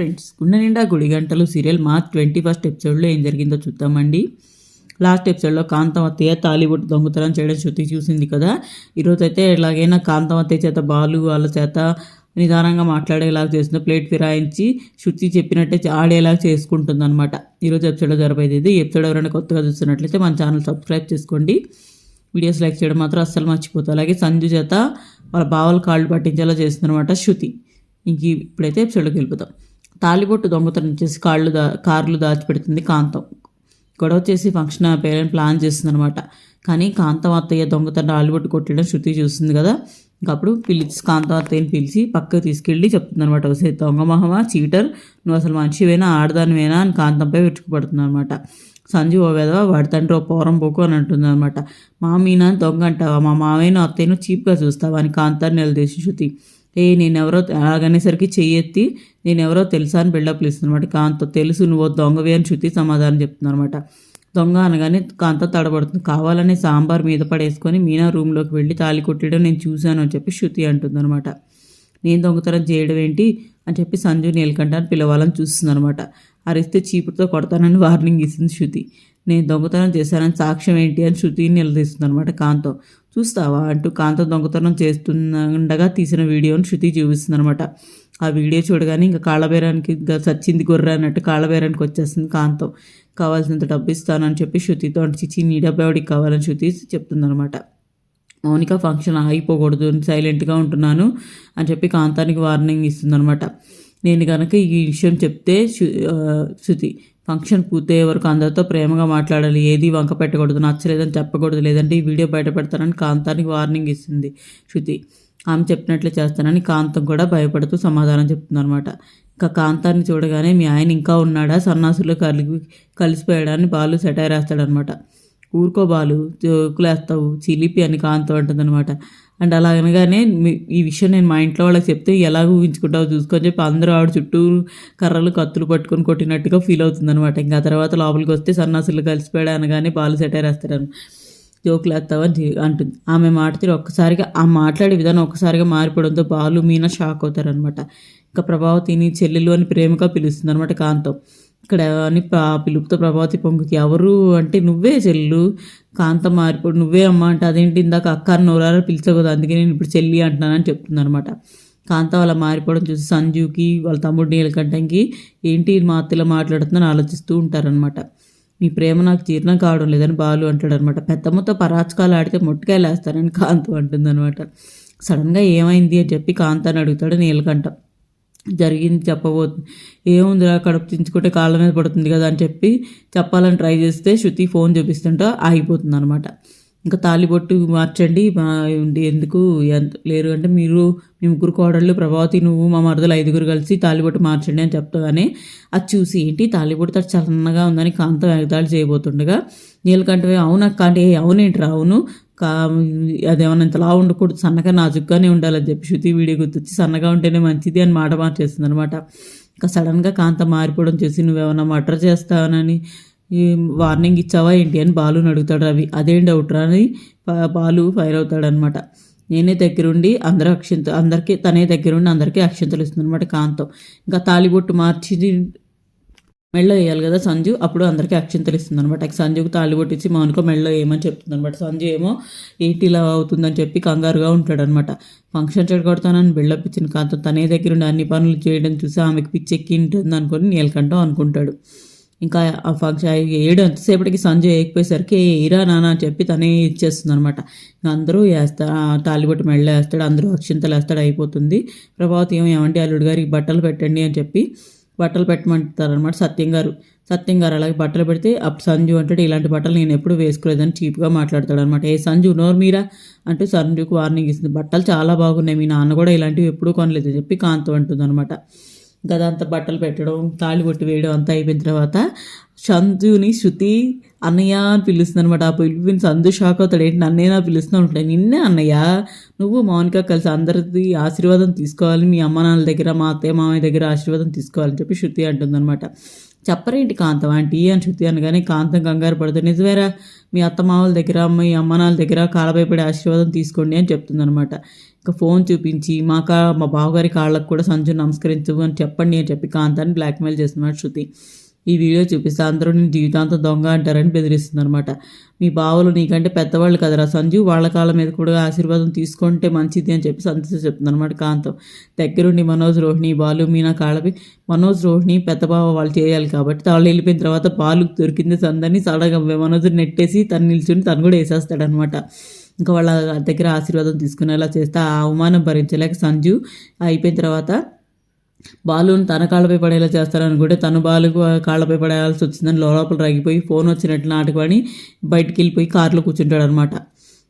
Friends గుండె నిండా గుడి గంటలు సీరియల్ మార్చ్ ట్వంటీ ఫస్ట్ ఎపిసోడ్లో ఏం జరిగిందో చూద్దామండి. లాస్ట్ ఎపిసోడ్లో కాంతం అత్తయ్య దొంగతనం చేయడం శృతి చూసింది కదా. ఈరోజు అయితే ఎలాగైనా కాంతం చేత బాలు వాళ్ళ చేత నిదానంగా మాట్లాడేలాగా చేస్తుందో ప్లేట్ ఫిరాయించి శృతి చెప్పినట్టే ఆడేలాగా చేసుకుంటుంది అనమాట ఈరోజు ఎపిసోడ్లో జరగబోయేది ఇది. ఎపిసోడ్ ఎవరైనా కొత్తగా చూస్తున్నట్లయితే మన ఛానల్ సబ్స్క్రైబ్ చేసుకోండి. వీడియోస్ లైక్ చేయడం మాత్రం అస్సలు మర్చిపోతుంది అలాగే సంజు చేత వాళ్ళ బావలు కాళ్ళు పట్టించేలా చేస్తుందన్నమాట శృతి. ఇంక ఇప్పుడైతే ఎపిసోడ్కి వెళ్ళిపోతాం తాలిబొట్టు దొంగతనం చేసి కాళ్ళు దా కార్లు దాచిపెడుతుంది కాంతం. గొడవ చేసి ఫంక్షన్ పేరెంట్ ప్లాన్ చేస్తుంది అనమాట కానీ కాంతం అత్తయ్య దొంగతనం తాలిబొట్టు కొట్టడం శృతి చూస్తుంది కదా. ఇంకప్పుడు పిలిచి కాంతం అత్తయ్యని పిలిచి పక్కకు తీసుకెళ్ళి చెప్తుంది అనమాట ఒకసారి దొంగ మహమా? చీటర్? నువ్వు అసలు మనిషివేనా? ఆడదానివేనా? అని కాంతంపై విరుచుకుపడుతుంది అనమాట సంజు ఓ వెధవ? వాడి తండ్రి ఓ పోరం పోకు అని అంటుంది అనమాట మా మీనా దొంగ అంటావా? మా మామైన అత్తయ్యను చీప్గా చూస్తావా? అని కాంతాన్ని నిలదీసి శృతి. ఏ నేనెవరో అలాగనేసరికి చెయ్యెత్తి నేనెవరో తెలుసా అని బిల్డప్లు ఇస్తుందన్నమాట కాంత తెలుసు నువ్వు దొంగవి అని శృతి సమాధానం చెప్తుందనమాట దొంగ అనగానే కాంత తడబడుతుంది. కావాలని సాంబార్ మీద పడేసుకొని మీనా రూమ్లోకి వెళ్ళి తాలి కొట్టడం నేను చూశాను అని చెప్పి శృతి అంటుందన్నమాట. నేను దొంగతనం చేయడం ఏంటి అని చెప్పి సంజు నీలకంఠని పిలవాలని చూస్తుందనమాట అరిస్తే చీపురుతో కొడతానని వార్నింగ్ ఇస్తుంది శృతి. నేను దొంగతనం చేశానని సాక్ష్యం ఏంటి అని శృతి నిలదీస్తుంది అనమాట కాంతం. చూస్తావా అంటూ కాంతం దొంగతనం చేస్తుండగా తీసిన వీడియోని శృతి చూపిస్తుంది అనమాట ఆ వీడియో చూడగానే ఇంకా కాళ్ళబేరానికి ఇంకా చచ్చింది గొర్రె అన్నట్టు కాళ్ళబేరానికి వచ్చేస్తుంది కాంతం. కావాల్సినంత డబ్బు ఇస్తానని చెప్పి శృతితో చిచ్చి నీ డబ్బు కావాలని? శృతి చెప్తుందనమాట మౌనిక ఫంక్షన్ ఆగిపోకూడదు సైలెంట్గా ఉంటున్నాను అని చెప్పి కాంతానికి వార్నింగ్ ఇస్తుందనమాట నేను కనుక ఈ విషయం చెప్తే శృతి ఫంక్షన్ పూర్తయ్యే వరకు అందరితో ప్రేమగా మాట్లాడాలి. ఏది వంక పెట్టకూడదు నచ్చలేదని చెప్పకూడదు లేదంటే ఈ వీడియో బయటపెడతానని కాంతానికి వార్నింగ్ ఇస్తుంది శృతి. ఆమె చెప్పినట్లే చేస్తానని కాంతం కూడా భయపడుతూ సమాధానం చెప్తుందనమాట ఇంకా కాంతాన్ని చూడగానే మీ ఆయన ఇంకా ఉన్నాడా? సన్నాసులో కలిగి కలిసిపోయాడని బాలు సెటైర్ వేస్తాడనమాట ఊరుకో బాలు జోకులేస్తావు చిలిపి అని కాంతం అంటుందన్నమాట. అండ్ అలా అనగానే ఈ విషయం నేను మా ఇంట్లో వాళ్ళకి చెప్తే ఎలా ఊహించుకుంటావు చూసుకొని చెప్పి అందరూ ఆవిడ చుట్టూ కర్రలు కత్తులు పట్టుకొని కొట్టినట్టుగా ఫీల్ అవుతుంది అనమాట ఇంకా తర్వాత లోపలికి వస్తే సన్నాసులు కలిసిపోయాడు అనగానే బాలు సెటైర్ జోకులు వేస్తావని అంటుంది. ఆమె మాట తీరు ఒక్కసారిగా ఆ మాట్లాడే విధానం ఒక్కసారిగా మారిపోవడంతో బాలు మీనా షాక్ అవుతారనమాట ఇంకా ప్రభావతిని చెల్లెలు అని ప్రేమగా పిలుస్తుంది అనమాట కాంతం. ఇక్కడ అని పిలుపుతో ప్రభావతి పంపుకి ఎవరు అంటే నువ్వే చెల్లు కాంత మారిపోడు నువ్వే అమ్మ అంటే అదేంటి? ఇందాక అక్క నోరారా పిలిచకూడదు అందుకే నేను ఇప్పుడు చెల్లి అంటున్నానని చెప్తుంది అనమాట కాంత వాళ్ళ మారిపోవడం చూసి సంజుకి వాళ్ళ తమ్ముడు నీలకంఠంకి ఏంటి మా అత్తలో మాట్లాడుతుందని ఆలోచిస్తూ ఉంటారనమాట మీ ప్రేమ నాకు జీర్ణం కావడం లేదని బాలు అంటాడనమాట పెద్దమ్మతో పరాచకాలు ఆడితే మొట్టకాయలు వేస్తానని కాంతం అంటుందన్నమాట. సడన్గా ఏమైంది అని చెప్పి కాంతాన్ని అడుగుతాడు నీలకంఠం. జరిగింది చెప్పబోతుంది ఏముందిరా కడుపు తించుకుంటే కాళ్ళ మీద పడుతుంది కదా అని చెప్పి చెప్పాలని ట్రై చేస్తే శృతి ఫోన్ చూపిస్తుంటే ఆగిపోతుంది అనమాట ఇంకా తాలిబొట్టు మార్చండి ఎందుకు ఎంత లేరు అంటే మీరు మీ ముగ్గురు కోడళ్ళు ప్రభావతి నువ్వు మా మరదలు ఐదుగురు కలిసి తాలిబొట్టు మార్చండి అని చెప్తాగానే అది చూసి ఏంటి తాలిబొట్టు తడు చల్లగా ఉందని కాంతం ఎగతాళి చేయబోతుండగా నీలకంటే అవునక్క అంటే అవునేంటి అవును. కా అదేమన్నా ఇంతలా ఉండకూడదు సన్నగా నాజుగ్గానే ఉండాలని చెప్పి శృతి వీడియో గుర్తొచ్చి సన్నగా ఉంటేనే మంచిది అని మాట మార్చేస్తుంది అనమాట ఇంకా సడన్గా కాంత మారిపోవడం చూసి నువ్వేమన్నా మటర్ చేస్తావనని వార్నింగ్ ఇచ్చావా ఏంటి అని బాలుని అడుగుతాడు రవి. అదేం డౌట్ అని బాలు ఫైర్ అవుతాడనమాట నేనే దగ్గరుండి అందరూ అక్షింత అందరికీ తనే దగ్గరుండి అందరికీ అక్షింతలు ఇస్తుంది అనమాట కాంతం. ఇంకా తాలిబొట్టు మార్చి మెళ్ళ వేయాలి కదా సంజు? అప్పుడు అందరికీ అక్షింతలు ఇస్తుంది అనమాట సంజుకు తాళి కొట్టించి మౌనికో మెళ్ళ వేయమని చెప్తుంది అనమాట సంజు ఏమో ఏంటి ఇలా అవుతుందని చెప్పి కంగారుగా ఉంటాడనమాట ఫంక్షన్ చెడగొడతానని బిల్డప్ ఇచ్చిన కాంతం. తనే దగ్గరుండి అన్ని పనులు చేయడం చూసి ఆమెకు పిచ్చెక్కి ఉంటుంది అనుకొని నీలకంఠం అనుకుంటాడు. ఇంకా ఆ ఫంక్షన్ ఏడు ఎంతసేపటికి సంజయ్ వేయకపోయేసరికి ఇరా నాన్న అని చెప్పి తనే ఇచ్చేస్తుంది అనమాట అందరూ వేస్తా తాలిబొట్టు మెళ్ళ వేస్తాడు అందరూ అక్షింతలు వేస్తాడు అయిపోతుంది. ప్రభావతి ఏమో ఏమంటే అల్లుడు గారికి బట్టలు పెట్టండి అని చెప్పి బట్టలు పెట్టమంటారనమాట సత్యం గారు. సత్యం గారు అలాగే బట్టలు పెడితే అప్పుడు సంజు అంటాడు ఇలాంటి బట్టలు నేను ఎప్పుడు వేసుకోలేదని చీప్గా మాట్లాడతాడు అనమాట ఏ సంజు నోరు మీరా? అంటూ సంజుకు వార్నింగ్ ఇస్తుంది. బట్టలు చాలా బాగున్నాయి మీ నాన్న కూడా ఇలాంటివి ఎప్పుడూ కొనలేదు చెప్పి కాంతం అంటుంది అనమాట గదంతా బట్టలు పెట్టడం తాళి కొట్టి వేయడం అంతా అయిపోయిన తర్వాత సంజుని శృతి అన్నయ్య అని పిలుస్తుంది అనమాట ఆ పిలిపిని సందు షాక్ అవుతాడు. ఏంటి నన్నేనా పిలుస్తూ ఉంటాడు నిన్నే అన్నయ్య నువ్వు మౌనిక కలిసి అందరిది ఆశీర్వాదం తీసుకోవాలి. మీ అమ్మ నాన్నల దగ్గర మా అత్తయ్య మామయ్య దగ్గర ఆశీర్వాదం తీసుకోవాలని చెప్పి శృతి అంటుందన్నమాట. చెప్పరేంటి కాంతం? ఆంటీ అని శృతి అనగానే కాంతం కంగారు పడుతుంది నిజమేరా మీ అత్తమావల దగ్గర మీ అమ్మనాల దగ్గర కాలభయపడి ఆశీర్వాదం తీసుకోండి అని చెప్తుందనమాట ఇంకా ఫోన్ చూపించి మాక మా బావగారి కాళ్ళకు కూడా సంజు నమస్కరించు అని చెప్పండి అని చెప్పి కాంతాన్ని బ్లాక్మెయిల్ చేస్తున్నాడు శృతి. ఈ వీడియో చూపిస్తే అందరూ నేను జీవితాంతం దొంగ అంటారని బెదిరిస్తుంది అనమాట మీ బావలు నీకంటే పెద్దవాళ్ళు కదరా సంజు? వాళ్ళ కాళ్ళ మీద కూడా ఆశీర్వాదం తీసుకుంటే మంచిది అని చెప్పి సంతోష చెప్తుందనమాట కాంతం. దగ్గరుండి మనోజ్ రోహిణి బాలు మీనా కాళ్ళపై మనోజ్ రోహిణి పెద్ద బావ వాళ్ళు చేయాలి కాబట్టి వాళ్ళు వెళ్ళిపోయిన తర్వాత బాలు దొరికింది సందని సడన్గా మనోజ్ నెట్టేసి తను నిల్చుని తను కూడా వేసేస్తాడనమాట ఇంకా వాళ్ళ దగ్గర ఆశీర్వాదం తీసుకునేలా చేస్తే ఆ అవమానం భరించలేక సంజు అయిపోయిన తర్వాత బాలుని తన కాళ్ళపై పడేలా చేస్తారనుకుంటే తను బాలు కాళ్ళపై పడేయాల్సి వచ్చిందని లోపల రగిపోయి ఫోన్ వచ్చినట్లు నాటుకొని బయటికి వెళ్ళిపోయి కారులో కూర్చుంటాడు అనమాట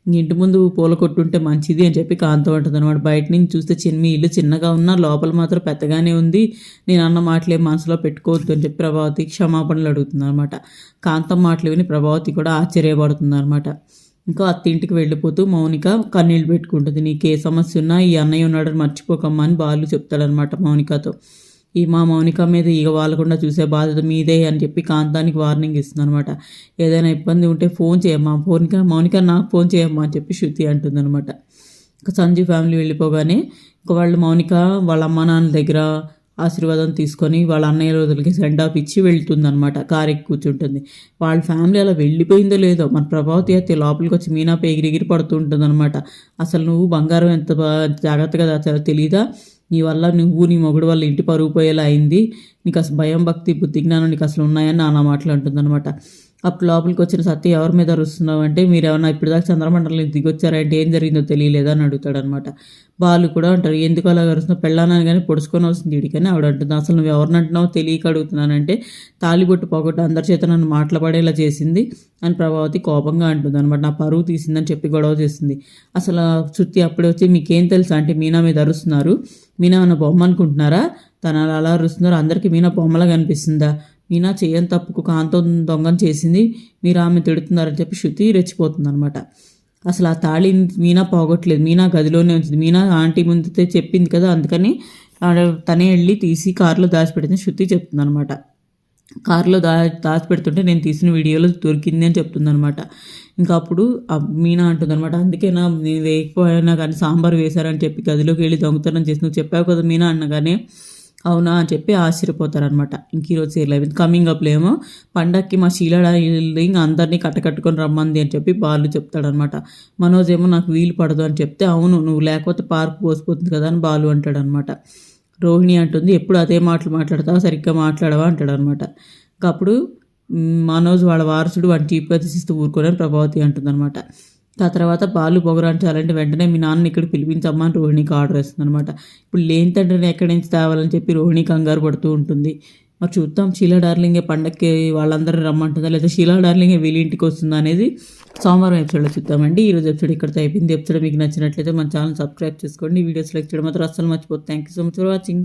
ఇంటి ముందు పూల కొట్టుంటే మంచిది అని చెప్పి కాంతం ఉంటుంది అనమాట బయట నుంచి చూస్తే చిన్న ఇల్లు చిన్నగా ఉన్నా లోపల మాత్రం పెద్దగానే ఉంది. నేను అన్న మాటలే మనసులో పెట్టుకోవద్దు అని చెప్పి ప్రభావతి క్షమాపణలు అడుగుతుంది అనమాట కాంతం మాటలు విని ప్రభావతి కూడా ఆశ్చర్యపడుతుంది అనమాట ఇంకా అత్తింటికి వెళ్ళిపోతూ మౌనిక కన్నీళ్ళు పెట్టుకుంటుంది. నీకు ఏ సమస్య ఉన్నా ఈ అన్నయ్య ఉన్నాడని మర్చిపోకమ్మా అని బాలు చెప్తాడనమాట మౌనికతో. ఈ మా మౌనిక మీద ఇక వాళ్ళకుండా చూసే బాధ్యత మీదే అని చెప్పి కాంతానికి వార్నింగ్ ఇస్తుంది అనమాట ఏదైనా ఇబ్బంది ఉంటే ఫోన్ చేయమ్మా మౌనిక మౌనిక నాకు ఫోన్ చేయమ్మా అని చెప్పి శృతి అంటుందన్నమాట. ఇంకా సంజీవ్ ఫ్యామిలీ వెళ్ళిపోగానే ఇంకా వాళ్ళు మౌనిక వాళ్ళ అమ్మ నాన్న దగ్గర ఆశీర్వాదం తీసుకొని వాళ్ళ అన్నయ్య రోజులకి సెండ్ ఆఫ్ ఇచ్చి వెళ్తుందనమాట కార్ ఎక్కి కూర్చుంటుంది వాళ్ళ ఫ్యామిలీ అలా వెళ్ళిపోయిందో లేదో మన ప్రభావతి అయితే లోపలికి వచ్చి మీనా ఎగిరిగిరి పడుతూ ఉంటుంది అనమాట అసలు నువ్వు బంగారం ఎంత జాగ్రత్తగా దాచాలో తెలియదా నీ వల్ల నువ్వు నీ మొగుడు వల్ల ఇంటి పరుగు పోయేలా అయింది. నీకు అసలు భయం భక్తి బుద్ధి జ్ఞానం నీకు అసలు ఉన్నాయని నాన్న మాటలు అంటుందన్నమాట. అప్పుడు లోపలికి వచ్చిన సత్య ఎవరి మీద అరుస్తున్నావు అంటే మీరు ఏమన్నా ఇప్పటిదాకా చంద్రమండలం దిగొచ్చారంటే ఏం జరిగిందో తెలియలేదా? అని అడుగుతాడు అనమాట బాలు కూడా అంటారు ఎందుకు అలా అరుస్తున్నావు? పెళ్ళానని కానీ పొడుచుకొని వస్తుంది ఇడికని ఆవిడ అంటుంది. అసలు నువ్వు ఎవరిని అంటున్నావు తెలియక అడుగుతున్నానంటే తాలిబొట్టు పోగొట్టు అందరి చేత నన్ను మాట్లాడేలా చేసింది అని ప్రభావతి కోపంగా అంటుంది అనమాట నా పరువు తీసిందని చెప్పి గొడవ చేసింది అసలు చుట్టి అప్పుడే వచ్చి మీకేం తెలుసా అంటే మీనా మీద అరుస్తున్నారు. మీనా అన్న బొమ్మ అనుకుంటున్నారా? తన అలా అలా అరుస్తున్నారు. అందరికీ మీనా బొమ్మలా కనిపిస్తుందా మీనా చేయని తప్పుకు కాంతం దొంగం చేసింది మీరు ఆమె తిడుతున్నారని చెప్పి శృతి రెచ్చిపోతుంది అనమాట అసలు ఆ తాళి మీనా పోగొట్టలేదు. మీనా గదిలోనే ఉంచింది. మీనా ఆంటీ ముందు చెప్పింది కదా అందుకని తనే వెళ్ళి తీసి కారులో దాచిపెట్టింది శృతి చెప్తుంది అనమాట కారులో దా దాచిపెడుతుంటే నేను తీసిన వీడియోలో దొరికింది అని చెప్తుంది అనమాట ఇంకా అప్పుడు మీనా అంటుంది అనమాట అందుకే నా నేను వేయకపోయినా కానీ సాంబార్ వేశారని చెప్పి గదిలోకి వెళ్ళి దొంగతనం చేసి నువ్వు చెప్పావు కదా మీనా అన్నగానే అవునా అని చెప్పి ఆశ్చర్యపోతారనమాట ఇంక ఈరోజు సీరియల్ అయిపోయింది. కమింగ్ అప్లో ఏమో పండక్కి మా శీలడా ఇంకా అందరినీ కట్టకట్టుకొని రమ్మంది అని చెప్పి బాలు చెప్తాడనమాట మనోజ్ ఏమో నాకు వీలు పడదు అని చెప్తే అవును నువ్వు లేకపోతే పార్క్ పోసిపోతుంది కదా అని బాలు అంటాడనమాట రోహిణి అంటుంది ఎప్పుడు అదే మాటలు మాట్లాడతావా? సరిగ్గా మాట్లాడవా? అంటాడనమాట అప్పుడు మనోజ్ వాళ్ళ వారసుడు వాడిని చీప్గా తీసిస్తూ ఊరుకోలేని ప్రభావతి అంటుందన్నమాట. ఆ తర్వాత పాలు పొగరాంచాలంటే వెంటనే మీ నాన్న ఇక్కడ పిలిపించమ్మా అని రోహిణికి ఆర్డర్ ఇస్తుంది అనమాట ఇప్పుడు లేని తండ్రిని ఎక్కడి నుంచి తేవాలని చెప్పి రోహిణి కంగారు పడుతూ ఉంటుంది. మరి చూద్దాం షీలా డార్లింగే పండక్కి వాళ్ళందరూ రమ్మంటుందా లేదా షీలా డార్లింగే వీళ్ళ ఇంటికి వస్తుందా అనేది సోమవారం ఎపిసోడ్లో చూద్దామండి. ఈరోజు ఎపిసోడ్ ఇక్కడ అయిపోయింది. ఎపిసోడ్ మీకు నచ్చినట్లయితే మన ఛానల్ సబ్స్క్రైబ్ చేసుకోండి. వీడియోస్ లైక్ చేయడం మాత్రం అస్సలు మర్చిపోతుంది thank you so much for watching